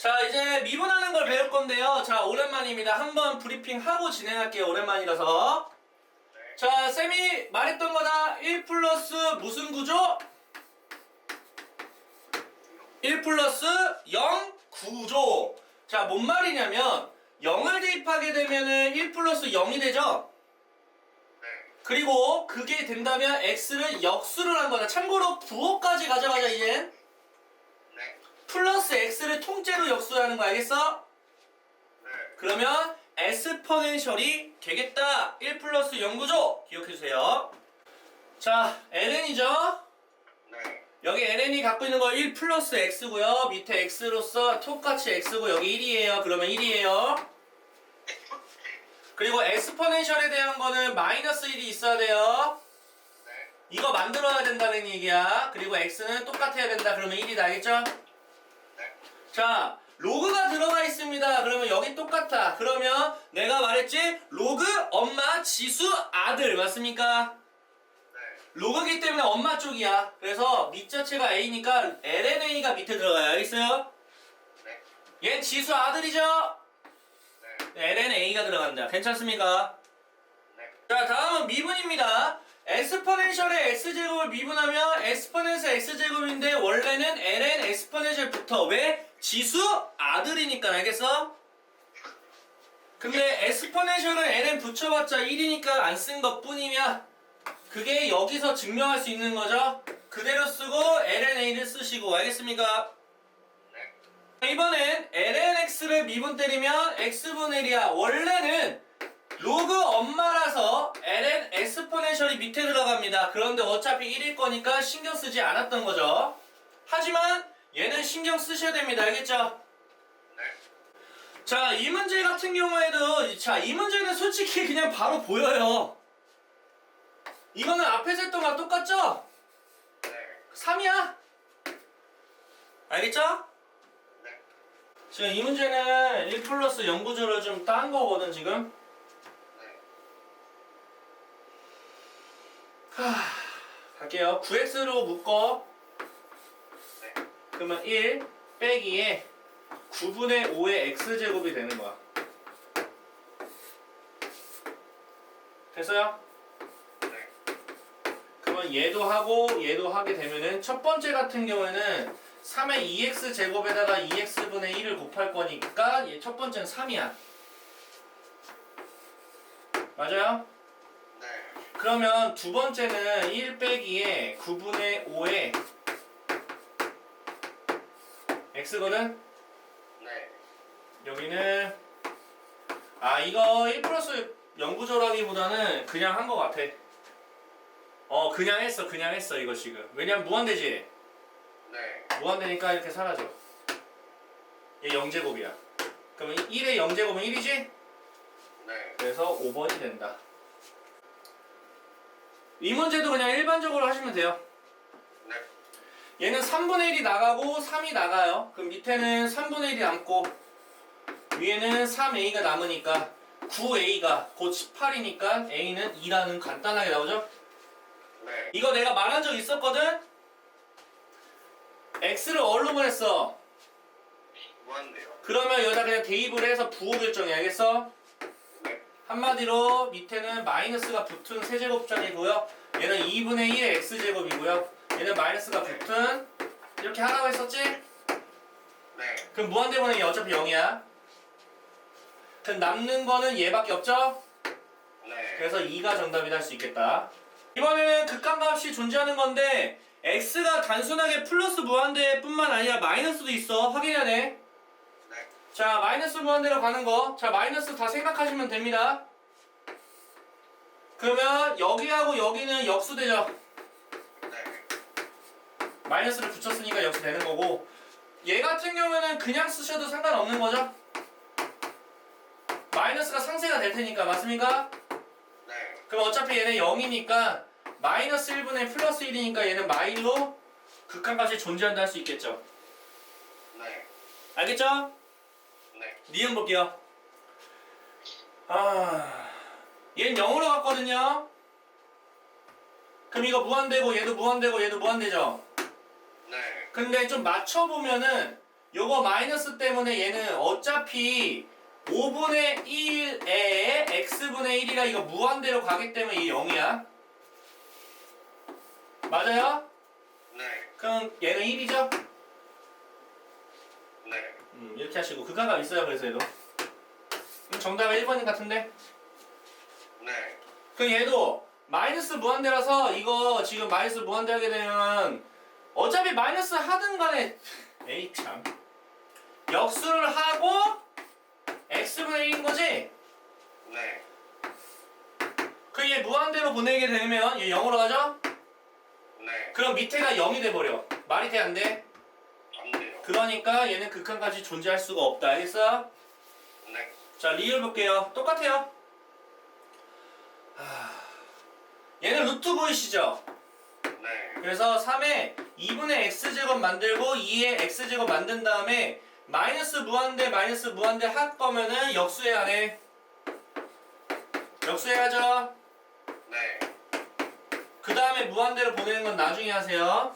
자 이제 미분하는 걸 배울 건데요. 자 오랜만입니다. 한번 브리핑 하고 진행할게요. 오랜만이라서. 자 쌤이 말했던 거다. 1 플러스 무슨 구조? 1 플러스 0 구조. 자 뭔 말이냐면 0을 대입하게 되면은 1 플러스 0이 되죠. 네. 그리고 그게 된다면 x를 역수를 한 거다. 참고로 부호까지 가져가자 이젠. 네. 플러스 x를 통째로 역수하는 거 알겠어? 네. 그러면 에스퍼넨셜이 되겠다. 1 플러스 0 구조 기억해주세요. 자, ln이죠? 네. 여기 ln이 갖고 있는 거 1 플러스 x고요. 밑에 x로서 똑같이 x고 여기 1이에요. 그러면 1이에요. 그리고 에스퍼넨셜에 대한 거는 마이너스 1이 있어야 돼요. 네. 이거 만들어야 된다는 얘기야. 그리고 x는 똑같아야 된다. 그러면 1이다. 알겠죠? 네. 자, 로그가 들어가 있습니다. 그러면 여기 똑같아. 그러면 내가 말했지? 로그, 엄마, 지수, 아들. 맞습니까? 네. 로그기 때문에 엄마 쪽이야. 그래서 밑 자체가 A니까 LNA가 밑에 들어가요. 알겠어요? 네. 얘는 지수 아들이죠? 네. LNA가 들어간다. 괜찮습니까? 네. 자, 다음은 미분입니다. 에스퍼넨셜의 x제곱을 미분하면 에스퍼넨셜 x제곱인데 원래는 ln 에스퍼넨셜부터 왜? 지수 아들이니까 알겠어? 근데 에스퍼넨셜은 ln 붙여봤자 1이니까 안 쓴 것 뿐이면 그게 여기서 증명할 수 있는 거죠? 그대로 쓰고 lnA를 쓰시고 알겠습니까? 네. 이번엔 lnx를 미분 때리면 x분의 1이야. 원래는 로그 엄마라서 ln 에스포넨셜이 밑에 들어갑니다. 그런데 어차피 1일 거니까 신경 쓰지 않았던 거죠. 하지만 얘는 신경 쓰셔야 됩니다. 알겠죠? 네. 자, 이 문제 같은 경우에도 자, 이 문제는 솔직히 그냥 바로 보여요. 이거는 앞에서 했던 거랑 똑같죠? 네. 3이야. 알겠죠? 네. 지금 이 문제는 1 플러스 0구조를 좀 딴 거거든 지금 네. 하... 갈게요 9x로 묶어 네. 그러면 1 빼기에 9분의 5의 x제곱이 되는 거야 됐어요? 네. 그러면 얘도 하고 얘도 하게 되면은 첫 번째 같은 경우에는 3의 2x 제곱에다가 2x분의 1을 곱할 거니까 얘 첫 번째는 3이야 맞아요? 네. 그러면 두 번째는 1 빼기에 9분의 5에 x거든? 네. 여기는 아 이거 1 플러스 영구조라기보다는 그냥 한 거 같아 어 그냥 했어 그냥 했어 이거 지금 왜냐면 무한대지 네. 무한대니까 이렇게 사라져 얘 0제곱이야 그러면 1의 0제곱은 1이지? 네. 그래서 5번이 된다 이 문제도 그냥 일반적으로 하시면 돼요 네. 얘는 3분의 1이 나가고 3이 나가요. 그럼 밑에는 3분의 1이 남고 위에는 3a가 남으니까 9a가 곧 18이니까 a는 2라는 간단하게 나오죠? 네. 이거 내가 말한 적 있었거든? x를 얼로. 무한대요. 그러면 여기다 그냥 대입을 해서 부호 결정해야겠어? 네. 한마디로 밑에는 마이너스가 붙은 세제곱짜리고요. 얘는 2분의 1의 x제곱이고요. 얘는 마이너스가 붙은 이렇게 하라고 했었지? 네. 그럼 무한대분의 어차피 0이야. 그럼 남는 거는 얘밖에 없죠? 네. 그래서 2가 정답이다 할수 있겠다. 이번에는 극한값이 존재하는 건데 x가 단순하게 플러스 무한대뿐만 아니라 마이너스도 있어. 확인해야 돼. 네. 자, 마이너스 무한대로 가는 거. 자, 마이너스 다 생각하시면 됩니다. 그러면 여기하고 여기는 역수되죠. 네. 마이너스를 붙였으니까 역수 되는 거고 얘 같은 경우에는 그냥 쓰셔도 상관없는 거죠? 마이너스가 상쇄가 될 테니까 맞습니까? 네. 그럼 어차피 얘는 0이니까 마이너스 1분의 플러스 1이니까 얘는 마일로 극한값이 존재한다 할 수 있겠죠 네. 알겠죠? 네. 니은 볼게요 아... 얘는 0으로 갔거든요 그럼 이거 무한되고 얘도 무한되고 얘도 무한되죠? 네. 근데 좀 맞춰보면은 요거 마이너스 때문에 얘는 어차피 5분의 1에 x분의 1이라 이거 무한대로 가기 때문에 이 0이야. 맞아요? 네. 그럼 얘는 1이죠? 네. 음, 이렇게 하시고 극한값 있어요 그래서 얘도. 그럼 정답은 1번인 같은데? 네. 그럼 얘도 마이너스 무한대라서 이거 지금 마이너스 무한대 하게 되면 어차피 마이너스 하든 간에 에이 참 역수를 하고 x분의 1인 거지? 네. 그 얘 무한대로 보내게 되면 얘 0으로 가죠? 네. 그럼 밑에가 0이 돼버려 말이 돼 안 돼? 안 돼요. 그러니까 얘는 극한까지 존재할 수가 없다 알겠어? 네. 자 리을 볼게요 똑같아요 하... 얘는 루트 보이시죠? 네. 그래서 3에 2분의 x제곱 만들고 2의 x제곱 만든 다음에 마이너스 무한대 마이너스 무한대 할 거면은 역수해야 돼 역수해야죠 네. 그 다음에 무한대로 보내는 건 나중에 하세요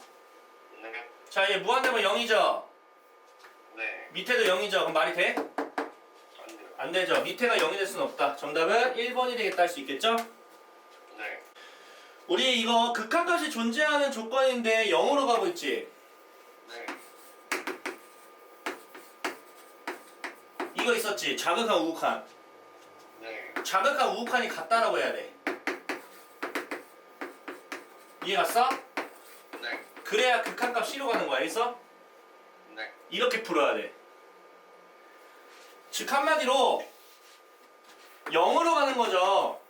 네. 자 얘 무한대면 0이죠 네. 밑에도 0이죠 그럼 말이 돼? 안 돼요. 안 되죠 밑에가 0이 될 수는 없다 정답은 1번이 되겠다 할 수 있겠죠? 네. 우리 이거 극한까지 존재하는 조건인데 0으로 가고 있지 네. 이거 있었지 자극한 우극한 네. 자극한 우극한이 같다라고 해야 돼 이해 갔어? 네. 그래야 극한값 C로 가는 거야 알겠어? 네. 이렇게 풀어야 돼. 즉 한마디로 0으로 가는 거죠.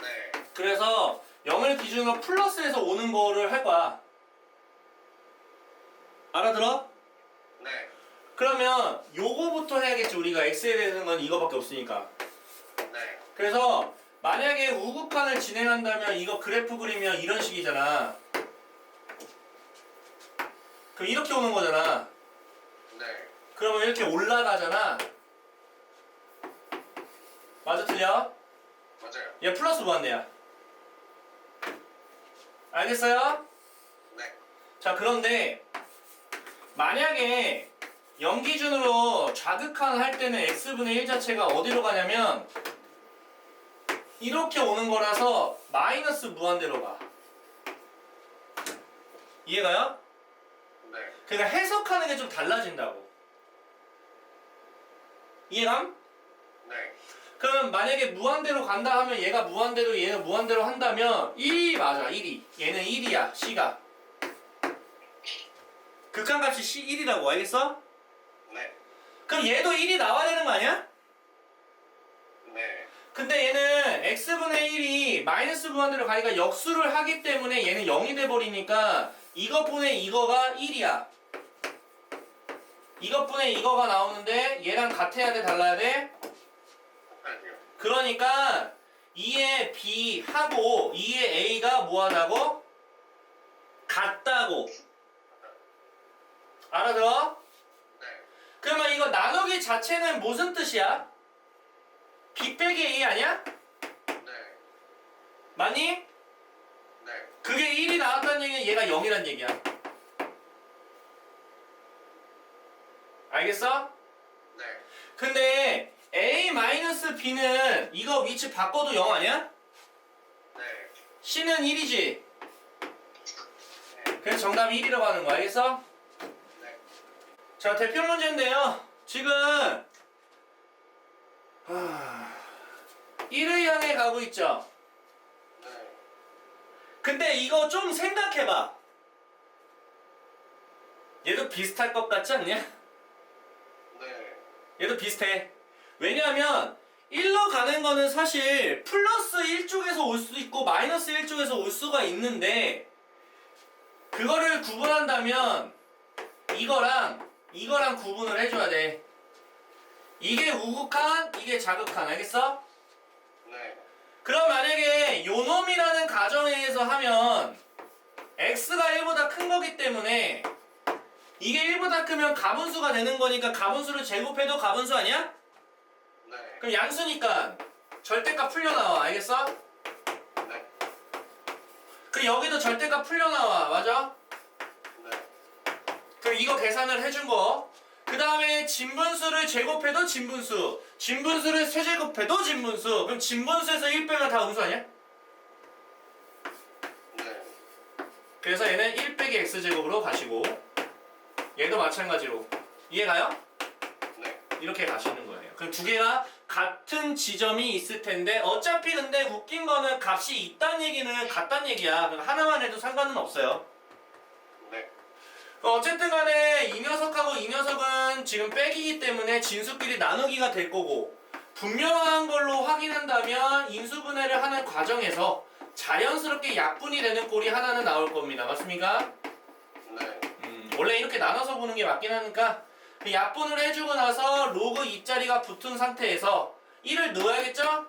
네. 그래서 0을 기준으로 플러스에서 오는 거를 할 거야. 알아들어? 네. 그러면 요거부터 해야겠지 우리가 x에 대해서는 건 이거밖에 없으니까. 네. 그래서 만약에 우극한을 진행한다면 이거 그래프 그리면 이런 식이잖아. 그럼 이렇게 오는 거잖아. 네. 그러면 이렇게 올라가잖아. 맞아 틀려? 맞아요. 얘 플러스 무한대야. 알겠어요? 네. 자 그런데 만약에 0 기준으로 좌극한 할 때는 x분의 1 자체가 어디로 가냐면 이렇게 오는 거라서 마이너스 무한대로 가. 이해가요? 네. 그러니까 해석하는 게 좀 달라진다고. 이해감? 네. 그럼 만약에 무한대로 간다 하면 얘가 무한대로 얘는 무한대로 한다면 1이 맞아 1이 얘는 1이야 C가 극한값이 C 1이라고 알겠어? 네. 그럼 얘도 1이 나와야 되는 거 아니야? 네. 근데 얘는 x분의 1이 마이너스 무한대로 가니까 역수를 하기 때문에 얘는 0이 돼버리니까 이것분의 이거가 1이야 이것분의 이거가 나오는데 얘랑 같아야 돼 달라야 돼? 그러니까 2의 B하고 2의 A가 뭐하다고? 같다고 알아들어? 네. 그러면 이거 나누기 자체는 무슨 뜻이야? B 빼기 A 아니야? 네. 맞니? 네. 그게 1이 나왔다는 얘기는 얘가 0이란 얘기야 알겠어? 네. 근데 A-B는 이거 위치 바꿔도 0 아니야? 네. C는 1이지 네. 그래서 정답이 1이라고 하는 거 알겠어? 네. 자 대표 문제인데요 지금 하... 1을 향해 가고 있죠 네. 근데 이거 좀 생각해봐 얘도 비슷할 것 같지 않냐? 네. 얘도 비슷해 왜냐하면 1로 가는 거는 사실 플러스 1쪽에서 올 수 있고 마이너스 1쪽에서 올 수가 있는데 그거를 구분한다면 이거랑 이거랑 구분을 해줘야 돼 이게 우극한 이게 자극한 알겠어? 네. 그럼 만약에 요놈이라는 가정에서 하면 x가 1보다 큰 거기 때문에 이게 1보다 크면 가분수가 되는 거니까 가분수를 제곱해도 가분수 아니야? 네. 그럼 양수니까 절대값 풀려 나와 알겠어? 네. 그 여기도 절대값 풀려 나와 맞아? 네. 그럼 이거 계산을 해준 거. 그그 다음에 진분수를 제곱해도 진분수 진분수를 세제곱해도 진분수 그럼 진분수에서 1 빼면 다 음수 아니야? 네. 그래서 얘는 1 빼기 x제곱으로 가시고 얘도 마찬가지로 이해가요? 네. 이렇게 가시는 거예요 그럼 두 개가 같은 지점이 있을 텐데 어차피 근데 웃긴 거는 값이 있다는 얘기는 같다는 얘기야 하나만 해도 상관은 없어요 네. 어쨌든 간에 이 녀석하고 이 녀석은 지금 빼기이기 때문에 진수끼리 나누기가 될 거고 분명한 걸로 확인한다면 인수분해를 하는 과정에서 자연스럽게 약분이 되는 꼴이 하나는 나올 겁니다. 맞습니까? 네. 음, 원래 이렇게 나눠서 보는 게 맞긴 하니까 그 약분을 해주고 나서 로그 2자리가 붙은 상태에서 1을 넣어야겠죠?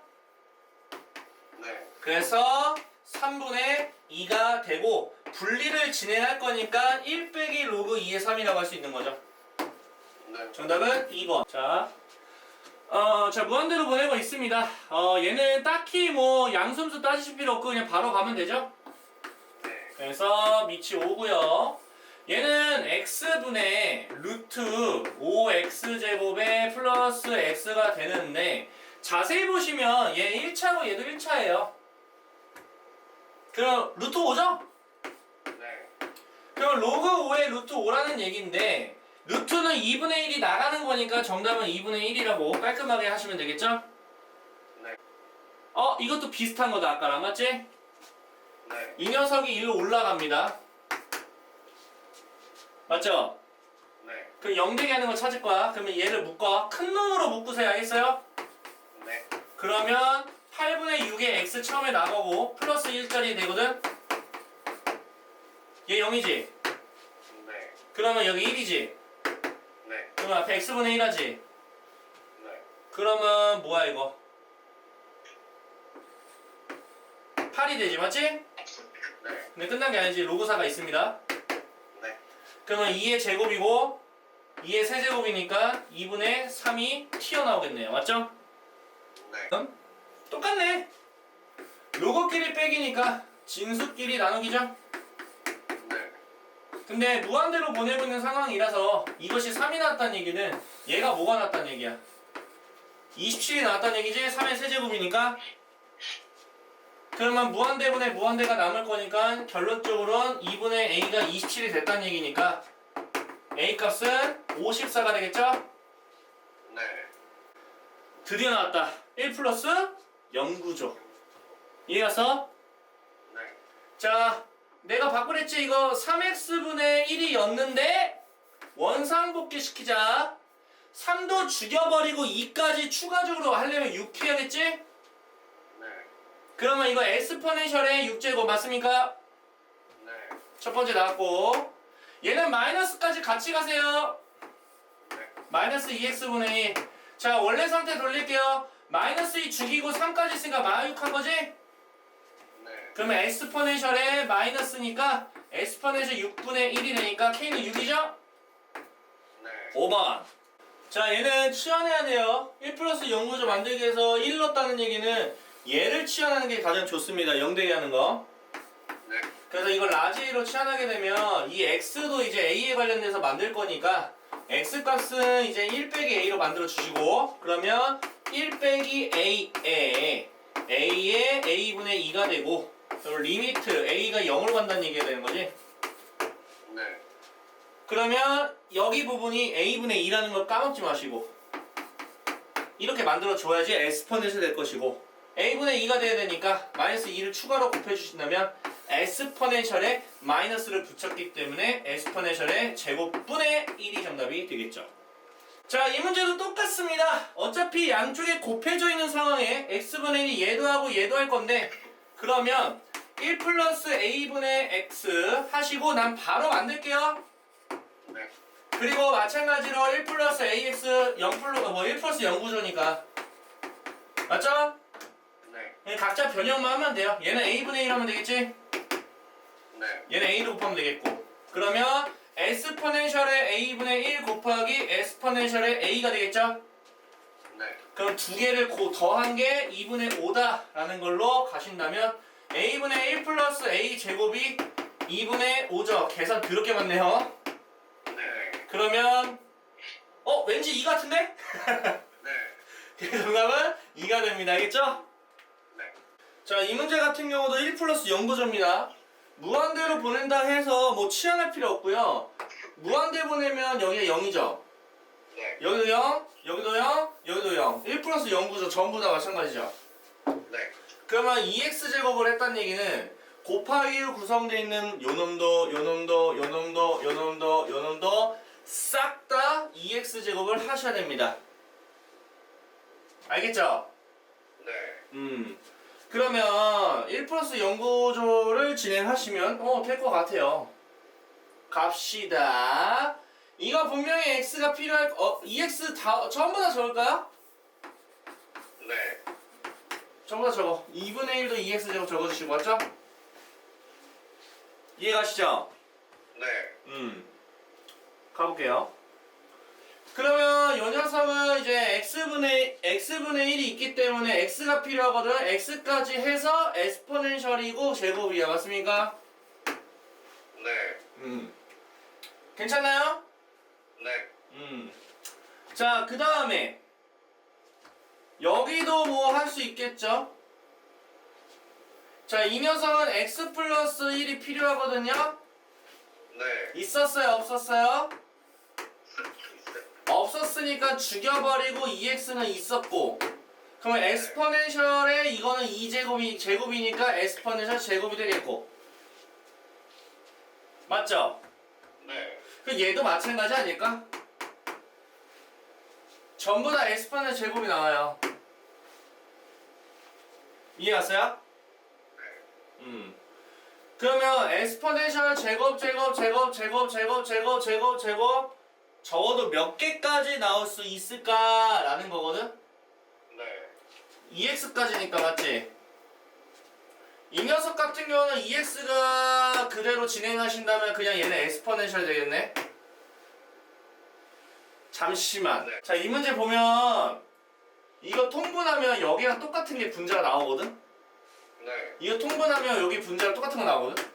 네. 그래서 3분의 2가 되고 분리를 진행할 거니까 1 빼기 로그 2의 3이라고 할 수 있는 거죠. 네. 정답은 2번. 자, 어, 자 무한대로 보내고 있습니다. 어, 얘는 딱히 뭐 양수함수 따지실 필요 없고 그냥 바로 가면 되죠. 네. 그래서 밑이 5고요. 얘는 x분의 루트 5x 제곱에 플러스 x가 되는데 자세히 보시면 얘 1차고 얘도 1차예요. 그럼 루트 5죠? 네. 그럼 로그 5의 루트 5라는 얘기인데 루트는 2분의 1이 나가는 거니까 정답은 2분의 1이라고 깔끔하게 하시면 되겠죠? 네. 어 이것도 비슷한 거다 아까랑 맞지? 네. 이 녀석이 일로 올라갑니다 맞죠? 네. 그 영대기 하는 거 찾을 거야 그러면 얘를 묶어 큰 놈으로 묶으세요 알겠어요? 네. 그러면 8분의 6의 x 처음에 나가고 플러스 1짜리 되거든? 얘 0이지? 네. 그러면 여기 1이지? 네. 그러면 앞에 x분의 1 하지? 네. 그러면 뭐야 이거? 8이 되지 맞지? 네. 근데 끝난 게 아니지 로그사가 있습니다 네. 그러면 2의 제곱이고 2의 세제곱이니까 2분의 3이 튀어나오겠네요 맞죠? 네. 똑같네 로그끼리 빼기니까 진수끼리 나누기죠 네. 근데 무한대로 보내고 있는 상황이라서 이것이 3이 나왔다는 얘기는 얘가 뭐가 나왔다는 얘기야 27이 나왔다는 얘기지 3의 세제곱이니까 그러면 무한대분의 무한대가 남을 거니까 결론적으로는 2분의 a가 27이 됐다는 얘기니까 a 값은 54가 되겠죠? 네. 드디어 나왔다 1 플러스 0구조 이해가서? 네. 자, 내가 바꾸랬지 이거 3x분의 1이었는데 원상복귀 시키자. 3도 죽여버리고 2까지 추가적으로 하려면 6 해야겠지? 네. 그러면 이거 엑스포넨셜의 6제곱 맞습니까? 네. 첫 번째 나왔고 얘는 마이너스까지 같이 가세요. 네. 마이너스 2x분의 1. 자, 원래 상태 돌릴게요. 마이너스 2 죽이고 3까지 있으니까 마유한 거지? 네. 그러면 엑스포넨셜의 마이너스니까 엑스포넨셜 6분의 1이 되니까 k는 6이죠? 네. 5번 자 얘는 치환해야 돼요 1 플러스 0구조 만들기 위해서 1 넣었다는 얘기는 얘를 치환하는 게 가장 좋습니다 0대기 하는 거 네. 그래서 이걸 라지 A로 치환하게 되면 이 x도 이제 a에 관련돼서 만들 거니까 x 값은 이제 1 빼기 a로 만들어 주시고 그러면 1 빼기 a에 a에 a분의 2가 되고 그리고 리미트 a가 0으로 간다는 얘기가 되는 거지 네. 그러면 여기 부분이 a분의 2라는 걸 까먹지 마시고 이렇게 만들어 줘야지 에스퍼넷이 될 것이고 a분의 2가 돼야 되니까 마이너스 2를 추가로 곱해 주신다면 에스퍼넨셜에 마이너스를 붙였기 때문에 에스퍼넨셜의 제곱분의 1이 정답이 되겠죠. 자, 이 문제도 똑같습니다. 어차피 양쪽에 곱해져 있는 상황에 x분의 1이 얘도 하고 얘도 할 건데 그러면 1 플러스 a분의 x 하시고 난 바로 만들게요. 네. 그리고 마찬가지로 1 플러스 ax 0 플러스 뭐1 플러스 0 구조니까 맞죠? 각자 변형만 하면 돼요. 얘는 a분의 1 하면 되겠지? 네. 얘는 a로 곱하면 되겠고 그러면 에스퍼넨셜의 a분의 1 곱하기 에스퍼넨셜의 a가 되겠죠? 네. 그럼 두 개를 고 더한 게 2분의 5다라는 걸로 가신다면 a분의 1 플러스 a 제곱이 2분의 5죠. 계산 더럽게 맞네요. 네. 그러면 어 왠지 2 같은데? 네. 그래서 정답은 2가 됩니다. 알겠죠? 네. 자, 이 문제 같은 경우도 1 플러스 0도점이다. 무한대로 보낸다 해서 뭐 치환할 필요 없고요. 무한대 보내면 여기가 0이죠. 네. 여기도 0, 여기도 0, 여기도 0. 1 플러스 0구조 전부 다 마찬가지죠. 네. 그러면 2x 제곱을 했다는 얘기는 곱하기로 구성되어 있는 요 놈도, 요 놈도, 요 놈도, 요 놈도, 요 놈도 싹 다 2x 제곱을 하셔야 됩니다. 알겠죠? 네. 음. 그러면 1 플러스 0구조를 진행하시면 어, 될 것 같아요. 갑시다. 이거 분명히 x가 필요할 어, 2x 다 전부 다 적을까요? 네. 전부 다 적어. 2분의 1도 2x 제곱 적어주시고 맞죠? 이해가시죠? 네. 음. 가볼게요. 그러면 요 녀석은 이제 x분의 x분의 1이 있기 때문에 x가 필요하거든. x까지 해서 에스포넨셜이고 제곱이야. 맞습니까? 네. 음. 괜찮나요? 네. 음. 자, 그 다음에 여기도 뭐 할 수 있겠죠? 자, 이 녀석은 x 플러스 1이 필요하거든요. 네. 있었어요, 없었어요? 없었으니까 죽여버리고 2x는 있었고 그러면 엑스포넨셜에 이거는 2제곱이 제곱이니까 엑스포넨셜 제곱이 되겠고 맞죠? 네. 그 얘도 마찬가지 아닐까? 전부 다 엑스포넨셜 제곱이 나와요 이해갔어요? 네. 음. 그러면 엑스포넨셜 제곱 제곱 제곱 제곱 제곱 제곱 제곱 제곱 적어도 몇 개까지 나올 수 있을까라는 거거든. 네. 2x까지니까 맞지? 이 녀석 같은 경우는 2x가 그대로 진행하신다면 그냥 얘는 엑스포넨셜 되겠네. 잠시만. 네. 자, 이 문제 보면 이거 통분하면 여기랑 똑같은 게 분자가 나오거든. 네. 이거 통분하면 여기 분자랑 똑같은 거 나오거든.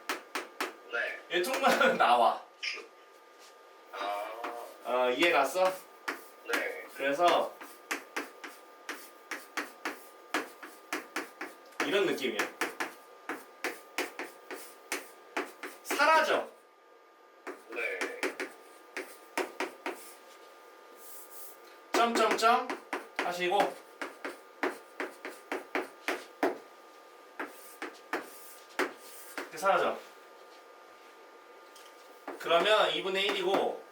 네. 얘 통분하면 나와. 아. 어, 이해 갔어? 네. 그래서 이런 느낌이야. 사라져. 네. 점점점 하시고 이렇게 사라져. 그러면 2분의 1이고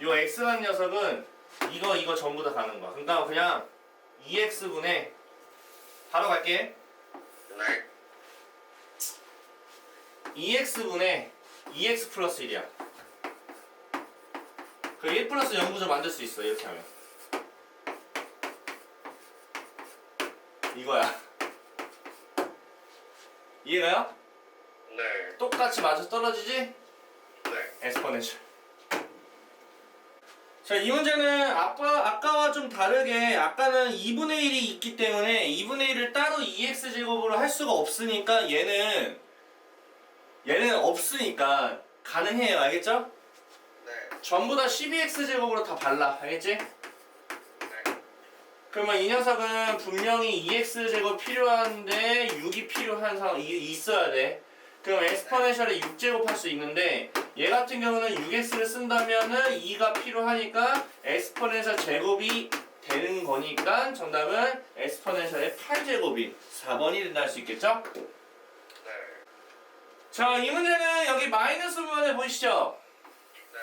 요 x라는 녀석은 이거 이거 전부 다 가는 거야. 그러니까 그냥 2x분의 바로 갈게. 네. 2x분의 2x 플러스 1이야. 그 1 플러스 0구조 만들 수 있어 이렇게 하면. 이거야. 이해가요? 네. 똑같이 맞아 떨어지지? 네. 엑스포넨셜. 자, 이 문제는 아까, 아까와 좀 다르게 아까는 2분의 1이 있기 때문에 2분의 1을 따로 2x 제곱으로 할 수가 없으니까 얘는 얘는 없으니까 가능해요. 알겠죠? 네. 전부 다 12x 제곱으로 다 발라. 알겠지? 네. 그러면 이 녀석은 분명히 2x 제곱 필요한데 6이 필요한 상황 이 있어야 돼. 그럼 엑스포넨셜에 6제곱 할 수 있는데 얘 같은 경우는 6x를 쓴다면은 2가 필요하니까 엑스포넨셜 제곱이 되는 거니까 정답은 엑스포넨셜의 8제곱인 4번이 된다 할 수 있겠죠? 네. 자, 이 문제는 여기 마이너스 부분에 보이시죠? 네.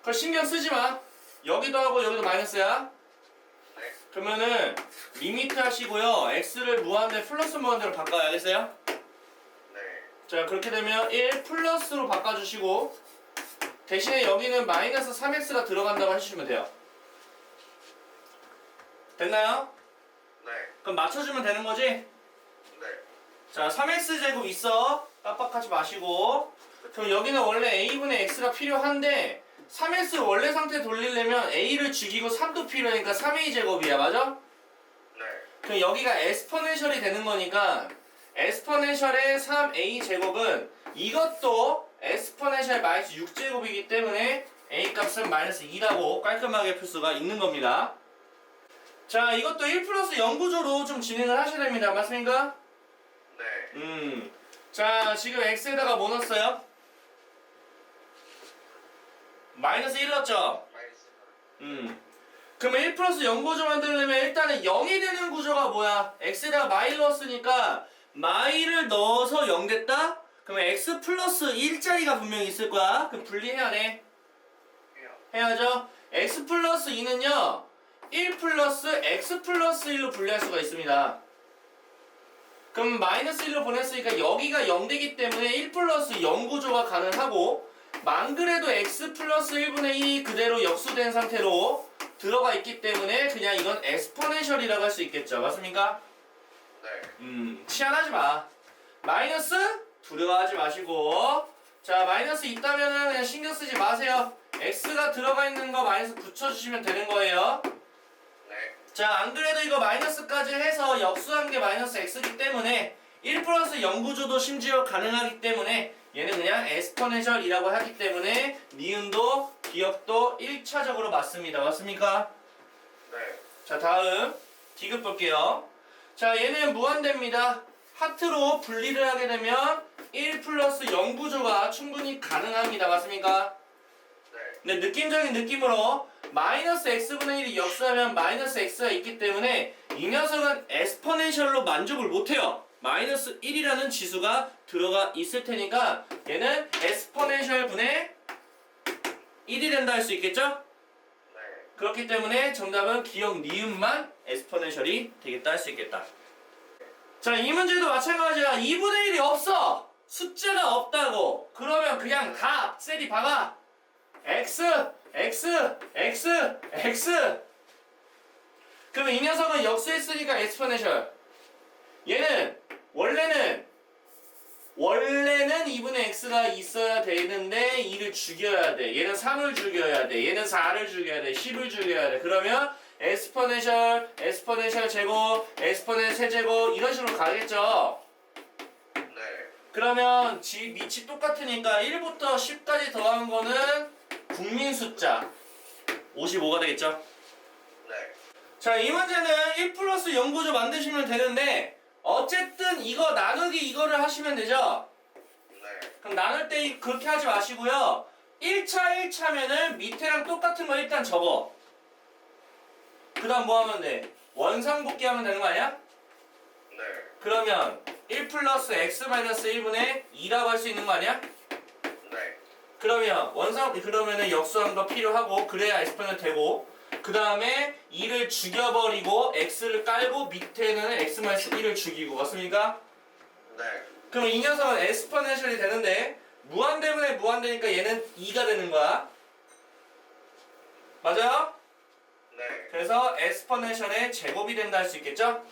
그거 신경 쓰지 마. 여기도 하고 여기도 마이너스야. 네. 그러면은 리미트 하시고요. x를 무한대 플러스 무한대로 바꿔요. 알겠어요? 네. 자, 그렇게 되면 1 플러스로 바꿔주시고 대신에 여기는 마이너스 3x가 들어간다고 해주시면 돼요. 됐나요? 네. 그럼 맞춰주면 되는 거지? 네. 자, 3x 제곱 있어. 깜빡하지 마시고. 그럼 여기는 원래 a분의 x가 필요한데 3x 원래 상태 돌리려면 a를 죽이고 3도 필요하니까 3a 제곱이야. 맞아? 네. 그럼 여기가 에스퍼넨셜이 되는 거니까 에스퍼넨셜의 3a 제곱은 이것도 에스퍼넨셜 마이너스 6제곱이기 때문에 a 값은 마이너스 2라고 깔끔하게 풀 수가 있는 겁니다. 자, 이것도 1 플러스 0 구조로 좀 진행을 하셔야 됩니다. 맞습니까? 네. 음. 자, 지금 x에다가 뭐 넣었어요? 마이너스 1 넣었죠? 마이너스. 음. 그러면 1 플러스 0 구조 만들려면 일단은 0이 되는 구조가 뭐야? x에다가 마이 넣었으니까 마이를 넣어서 0 됐다? 그러면 x 플러스 1짜리가 분명히 있을 거야. 그럼 분리해야 돼. 해야죠. x 플러스 2는요. 1 플러스 x 플러스 1로 분리할 수가 있습니다. 그럼 마이너스 1로 보냈으니까 여기가 0 되기 때문에 1 플러스 0 구조가 가능하고 만 그래도 x 플러스 1분의 2 그대로 역수된 상태로 들어가 있기 때문에 그냥 이건 엑스포넨셜이라고 할 수 있겠죠. 맞습니까? 네. 음, 치안하지 마. 마이너스 두려워하지 마시고. 자, 마이너스 있다면은 그냥 신경 쓰지 마세요. x가 들어가 있는 거 마이너스 붙여주시면 되는 거예요. 네. 자, 안 그래도 이거 마이너스까지 해서 역수한 게 마이너스 x이기 때문에 1 플러스 0 구조도 심지어 가능하기 때문에 얘는 그냥 에스퍼넨셜이라고 하기 때문에 니은도 기억도 1차적으로 맞습니다. 맞습니까? 네. 자 다음 디귿 볼게요 자 얘는 무한대입니다 하트로 분리를 하게 되면 1 플러스 0 구조가 충분히 가능합니다 맞습니까? 네. 근데 느낌적인 느낌으로 마이너스 x분의 1이 역수하면 마이너스 x가 있기 때문에 이 녀석은 에스퍼넨셜로 만족을 못해요 마이너스 1이라는 지수가 들어가 있을 테니까 얘는 에스퍼넨셜 분의 1이 된다 할 수 있겠죠? 네. 그렇기 때문에 정답은 기억 니은만 에스포넨셜이 되겠다 할 수 있겠다. 자, 이 문제도 마찬가지야. 2분의 1이 없어. 숫자가 없다고. 그러면 그냥 다 셀이 박아. x, x, x, x. 그러면 이 녀석은 역수했으니까 에스포넨셜. 얘는 원래는 원래는 2분의 x가 있어야 되는데 2를 죽여야 돼. 얘는 3을 죽여야 돼. 얘는 4를 죽여야 돼. 10을 죽여야 돼. 그러면 에스퍼넨셜, 에스퍼넨셜 제곱, 에스퍼넨 세제곱 이런 식으로 가겠죠. 네. 그러면 지 밑이 똑같으니까 1부터 10까지 더한 거는 국민 숫자 55가 되겠죠. 네. 자, 이 문제는 1 플러스 0 구조 만드시면 되는데 어쨌든 이거 나누기 이거를 하시면 되죠. 네. 그럼 나눌 때 이- 그렇게 하지 마시고요. 1차 1차면은 밑에랑 똑같은 거 일단 적어. 그 다음 뭐 하면 돼? 원상복귀 하면 되는 거 아니야? 네. 그러면 1 플러스 x 마이너스 1분의 2라고 할 수 있는 거 아니야? 네. 그러면 원상 그러면은 역수한 거 필요하고 그래야 엑스ponent 되고 그 다음에 2를 죽여버리고 x를 깔고 밑에는 x 마이너스 1을 죽이고 맞습니까? 네. 그럼 이 녀석은 엑스포넨셜이 되는데 무한대분의 무한대니까 얘는 2가 되는 거야. 맞아요? 네. 그래서 엑스포넨셜의 제곱이 된다 할 수 있겠죠?